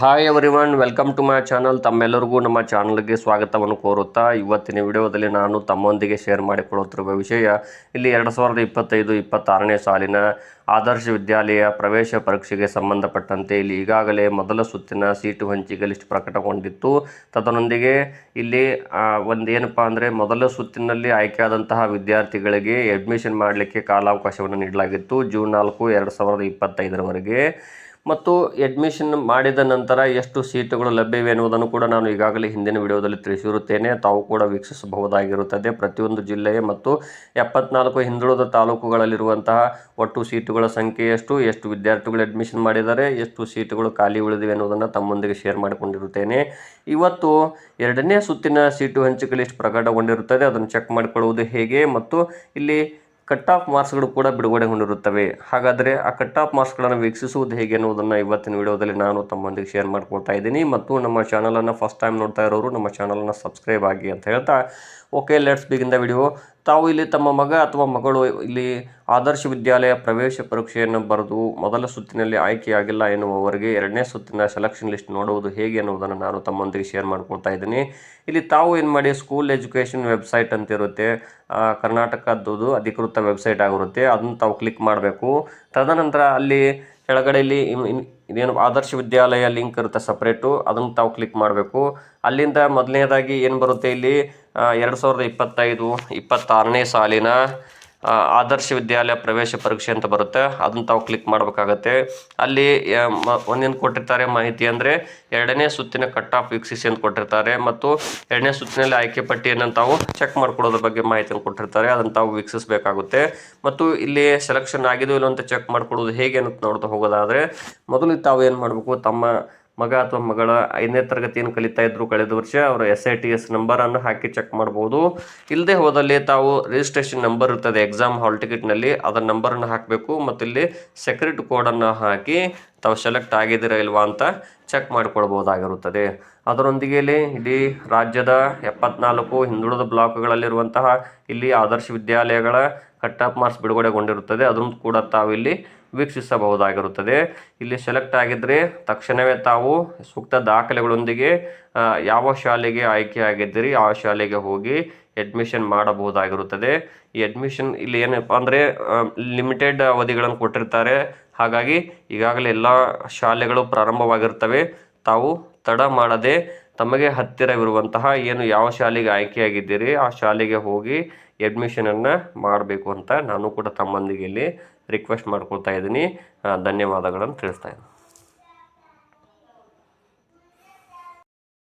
Hi everyone welcome to my channel ತಮ್ಮೆಲ್ಲರಿಗೂ ನಮ್ಮ ಚಾನಲ್ಗೆ ಸ್ವಾಗತವನ್ನು ಕೋರುತ್ತಾ, ಇವತ್ತಿನ ವಿಡಿಯೋದಲ್ಲಿ ನಾನು ತಮ್ಮೊಂದಿಗೆ ಶೇರ್ ಮಾಡಿಕೊಳ್ಳುತ್ತಿರುವ ವಿಷಯ ಇಲ್ಲಿ ಎರಡು ಸಾವಿರದ ಇಪ್ಪತ್ತೈದು, ಇಪ್ಪತ್ತಾರನೇ ಸಾಲಿನ ಆದರ್ಶ ವಿದ್ಯಾಲಯ ಪ್ರವೇಶ ಪರೀಕ್ಷೆಗೆ ಸಂಬಂಧಪಟ್ಟಂತೆ ಇಲ್ಲಿ ಈಗಾಗಲೇ ಮೊದಲ ಸುತ್ತಿನ ಸೀಟು ಹಂಚಿಕೆ ಲಿಸ್ಟ್ ಪ್ರಕಟಗೊಂಡಿತ್ತು. ತದನೊಂದಿಗೆ ಇಲ್ಲಿ ಒಂದು ಏನಪ್ಪ ಅಂದರೆ ಮೊದಲ ಸುತ್ತಿನಲ್ಲಿ ಆಯ್ಕೆಯಾದಂತಹ ವಿದ್ಯಾರ್ಥಿಗಳಿಗೆ ಅಡ್ಮಿಷನ್ ಮಾಡಲಿಕ್ಕೆ ಕಾಲಾವಕಾಶವನ್ನು ನೀಡಲಾಗಿತ್ತು, ಜೂನ್ ನಾಲ್ಕು, ಎರಡು ಸಾವಿರದ ಇಪ್ಪತ್ತೈದರವರೆಗೆ. ಮತ್ತು ಅಡ್ಮಿಷನ್ ಮಾಡಿದ ನಂತರ ಎಷ್ಟು ಸೀಟುಗಳು ಲಭ್ಯವಿವೆ ಎನ್ನುವುದನ್ನು ಕೂಡ ನಾನು ಈಗಾಗಲೇ ಹಿಂದಿನ ವಿಡಿಯೋದಲ್ಲಿ ತಿಳಿಸಿರುತ್ತೇನೆ. ತಾವು ಕೂಡ ವೀಕ್ಷಿಸಬಹುದಾಗಿರುತ್ತದೆ. ಪ್ರತಿಯೊಂದು ಜಿಲ್ಲೆಯ ಮತ್ತು ಎಪ್ಪತ್ನಾಲ್ಕು ಹಿಂದುಳಿದ ತಾಲೂಕುಗಳಲ್ಲಿರುವಂತಹ ಒಟ್ಟು ಸೀಟುಗಳ ಸಂಖ್ಯೆ ಎಷ್ಟು ಎಷ್ಟು ವಿದ್ಯಾರ್ಥಿಗಳು ಅಡ್ಮಿಷನ್ ಮಾಡಿದ್ದಾರೆ, ಎಷ್ಟು ಸೀಟುಗಳು ಖಾಲಿ ಉಳಿದಿವೆ ಎನ್ನುವುದನ್ನು ತಮ್ಮೊಂದಿಗೆ ಶೇರ್ ಮಾಡಿಕೊಂಡಿರುತ್ತೇನೆ. ಇವತ್ತು ಎರಡನೇ ಸುತ್ತಿನ ಸೀಟು ಹಂಚಿಕೆ ಲಿಸ್ಟ್ ಪ್ರಕಟಗೊಂಡಿರುತ್ತದೆ. ಅದನ್ನು ಚೆಕ್ ಮಾಡಿಕೊಳ್ಳುವುದು ಹೇಗೆ ಮತ್ತು ಇಲ್ಲಿ ಕಟ್ ಆಫ್ ಮಾರ್ಕ್ಸ್ಗಳು ಕೂಡ ಬಿಡುಗಡೆಗೊಂಡಿರುತ್ತವೆ. ಹಾಗಾದರೆ ಆ ಕಟ್ ಆಫ್ ಮಾರ್ಕ್ಸ್ಗಳನ್ನು ವೀಕ್ಷಿಸುವುದು ಹೇಗೆ ಅನ್ನೋದನ್ನು ಇವತ್ತಿನ ವಿಡಿಯೋದಲ್ಲಿ ನಾನು ತಮ್ಮೊಂದಿಗೆ ಶೇರ್ ಮಾಡ್ಕೊಳ್ತಾ ಇದ್ದೀನಿ. ಮತ್ತು ನಮ್ಮ ಚಾನಲನ್ನು ಫಸ್ಟ್ ಟೈಮ್ ನೋಡ್ತಾ ಇರೋರು ನಮ್ಮ ಚಾನಲನ್ನು ಸಬ್ಸ್ಕ್ರೈಬ್ ಆಗಿ ಅಂತ ಹೇಳ್ತಾ. Okay, let's begin the video. ತಾವು ಇಲ್ಲಿ ತಮ್ಮ ಮಗ ಅಥವಾ ಮಗಳು ಇಲ್ಲಿ ಆದರ್ಶ ವಿದ್ಯಾಲಯ ಪ್ರವೇಶ ಪರೀಕ್ಷೆಯನ್ನು ಬರೆದು ಮೊದಲ ಸುತ್ತಿನಲ್ಲಿ ಆಯ್ಕೆಯಾಗಿಲ್ಲ ಎನ್ನುವವರಿಗೆ ಎರಡನೇ ಸುತ್ತಿನ ಸೆಲೆಕ್ಷನ್ ಲಿಸ್ಟ್ ನೋಡುವುದು ಹೇಗೆ ಅನ್ನೋದನ್ನು ನಾನು ತಮ್ಮೊಂದಿಗೆ ಶೇರ್ ಮಾಡ್ಕೊಳ್ತಾ ಇದ್ದೀನಿ. ಇಲ್ಲಿ ತಾವು ಏನು ಮಾಡಿ ಸ್ಕೂಲ್ ಎಜುಕೇಷನ್ ವೆಬ್ಸೈಟ್ ಅಂತ ಇರುತ್ತೆ. ಆ, ಕರ್ನಾಟಕದ್ದು ಅಧಿಕೃತ ವೆಬ್ಸೈಟ್ ಆಗಿರುತ್ತೆ. ಅದನ್ನು ತಾವು ಕ್ಲಿಕ್ ಮಾಡಬೇಕು. ತದನಂತರ ಅಲ್ಲಿ ಕೆಳಗಡೆಯಲ್ಲಿ ಇದೇನು ಆದರ್ಶ ವಿದ್ಯಾಲಯ ಲಿಂಕ್ ಇರುತ್ತೆ ಸಪ್ರೇಟು, ಅದನ್ನು ತಾವು ಕ್ಲಿಕ್ ಮಾಡಬೇಕು. ಅಲ್ಲಿಂದ ಮೊದಲನೇದಾಗಿ ಏನು ಬರುತ್ತೆ ಇಲ್ಲಿ? ಎರಡು ಸಾವಿರದ ಇಪ್ಪತ್ತೈದು, ಇಪ್ಪತ್ತಾರನೇ ಸಾಲಿನ ಆದರ್ಶ ವಿದ್ಯಾಲಯ ಪ್ರವೇಶ ಪರೀಕ್ಷೆ ಅಂತ ಬರುತ್ತೆ. ಅದನ್ನ ತಾವು ಕ್ಲಿಕ್ ಮಾಡಬೇಕಾಗತ್ತೆ. ಅಲ್ಲಿ ಒಂದೇನು ಕೊಟ್ಟಿರ್ತಾರೆ ಮಾಹಿತಿ ಅಂದರೆ ಎರಡನೇ ಸುತ್ತಿನ ಕಟ್ ಆಫ್ ವೀಕ್ಷಿಸಿ ಅಂತ ಕೊಟ್ಟಿರ್ತಾರೆ ಮತ್ತು ಎರಡನೇ ಸುತ್ತಿನಲ್ಲಿ ಆಯ್ಕೆ ಪಟ್ಟಿಯನ್ನು ತಾವು ಚೆಕ್ ಮಾಡಿಕೊಡೋದ್ರ ಬಗ್ಗೆ ಮಾಹಿತಿಯನ್ನು ಕೊಟ್ಟಿರ್ತಾರೆ. ಅದನ್ನು ತಾವು ವೀಕ್ಷಿಸಬೇಕಾಗುತ್ತೆ. ಮತ್ತು ಇಲ್ಲಿ ಸೆಲೆಕ್ಷನ್ ಆಗಿದೆಯೋ ಇಲ್ಲ ಅಂತ ಚೆಕ್ ಮಾಡಿಕೊಡೋದು ಹೇಗೆ ಅಂತ ನೋಡ್ತಾ ಹೋಗೋದಾದರೆ ಮೊದಲು ತಾವು ಏನು ಮಾಡಬೇಕು, ತಮ್ಮ ಮಗ ಅಥವಾ ಮಗಳ ಐದನೇ ತರಗತಿಯನ್ನು ಕಲಿತಾ ಇದ್ರು ಕಳೆದ ವರ್ಷ ಅವರ ಎಸ್ ಐ ಟಿ ಎಸ್ ನಂಬರನ್ನು ಹಾಕಿ ಚೆಕ್ ಮಾಡ್ಬೋದು. ಇಲ್ಲದೆ ಹೋದಲ್ಲಿ ತಾವು ರಿಜಿಸ್ಟ್ರೇಷನ್ ನಂಬರ್ ಇರ್ತದೆ ಎಕ್ಸಾಮ್ ಹಾಲ್ ಟಿಕೆಟ್ನಲ್ಲಿ ಅದರ ನಂಬರನ್ನು ಹಾಕಬೇಕು ಮತ್ತು ಇಲ್ಲಿ ಸೆಕ್ರೆಟ್ ಕೋಡನ್ನು ಹಾಕಿ ತಾವು ಸೆಲೆಕ್ಟ್ ಆಗಿದ್ದೀರಾ ಇಲ್ವಾ ಅಂತ ಚೆಕ್ ಮಾಡಿಕೊಳ್ಬೋದಾಗಿರುತ್ತದೆ. ಅದರೊಂದಿಗೆ ಇಲ್ಲಿ ಇಡೀ ರಾಜ್ಯದ ಎಪ್ಪತ್ನಾಲ್ಕು ಹಿಂದುಳಿದ ಬ್ಲಾಕ್ಗಳಲ್ಲಿರುವಂತಹ ಇಲ್ಲಿ ಆದರ್ಶ ವಿದ್ಯಾಲಯಗಳ ಕಟ್ ಆಫ್ ಮಾರ್ಕ್ಸ್ ಬಿಡುಗಡೆಗೊಂಡಿರುತ್ತದೆ. ಅದನ್ನು ಕೂಡ ತಾವು ಇಲ್ಲಿ ವೀಕ್ಷಿಸಬಹುದಾಗಿರುತ್ತದೆ. ಇಲ್ಲಿ ಸೆಲೆಕ್ಟ್ ಆಗಿದ್ದರೆ ತಕ್ಷಣವೇ ತಾವು ಸೂಕ್ತ ದಾಖಲೆಗಳೊಂದಿಗೆ ಯಾವ ಶಾಲೆಗೆ ಆಯ್ಕೆ ಆಗಿದ್ದೀರಿ ಆ ಶಾಲೆಗೆ ಹೋಗಿ ಅಡ್ಮಿಷನ್ ಮಾಡಬಹುದಾಗಿರುತ್ತದೆ. ಈ ಅಡ್ಮಿಷನ್ ಇಲ್ಲಿ ಏನಪ್ಪ ಅಂದರೆ ಲಿಮಿಟೆಡ್ ಅವಧಿಗಳನ್ನು ಕೊಟ್ಟಿರ್ತಾರೆ. ಹಾಗಾಗಿ ಈಗಾಗಲೇ ಎಲ್ಲ ಶಾಲೆಗಳು ಪ್ರಾರಂಭವಾಗಿರ್ತವೆ. ತಾವು ತಡ ಮಾಡದೆ ತಮಗೆ ಹತ್ತಿರವಿರುವಂತಹ ಏನು ಯಾವ ಶಾಲೆಗೆ ಆಯ್ಕೆಯಾಗಿದ್ದೀರಿ, ಆ ಶಾಲೆಗೆ ಹೋಗಿ ಅಡ್ಮಿಷನನ್ನು ಮಾಡಬೇಕು ಅಂತ ನಾನು ಕೂಡ ತಮ್ಮೊಂದಿಗೆ ಇಲ್ಲಿ ರಿಕ್ವೆಸ್ಟ್ ಮಾಡ್ಕೊಳ್ತಾ ಇದ್ದೀನಿ. ಧನ್ಯವಾದಗಳನ್ನು ತಿಳಿಸ್ತಾ ಇದ್ದೀನಿ.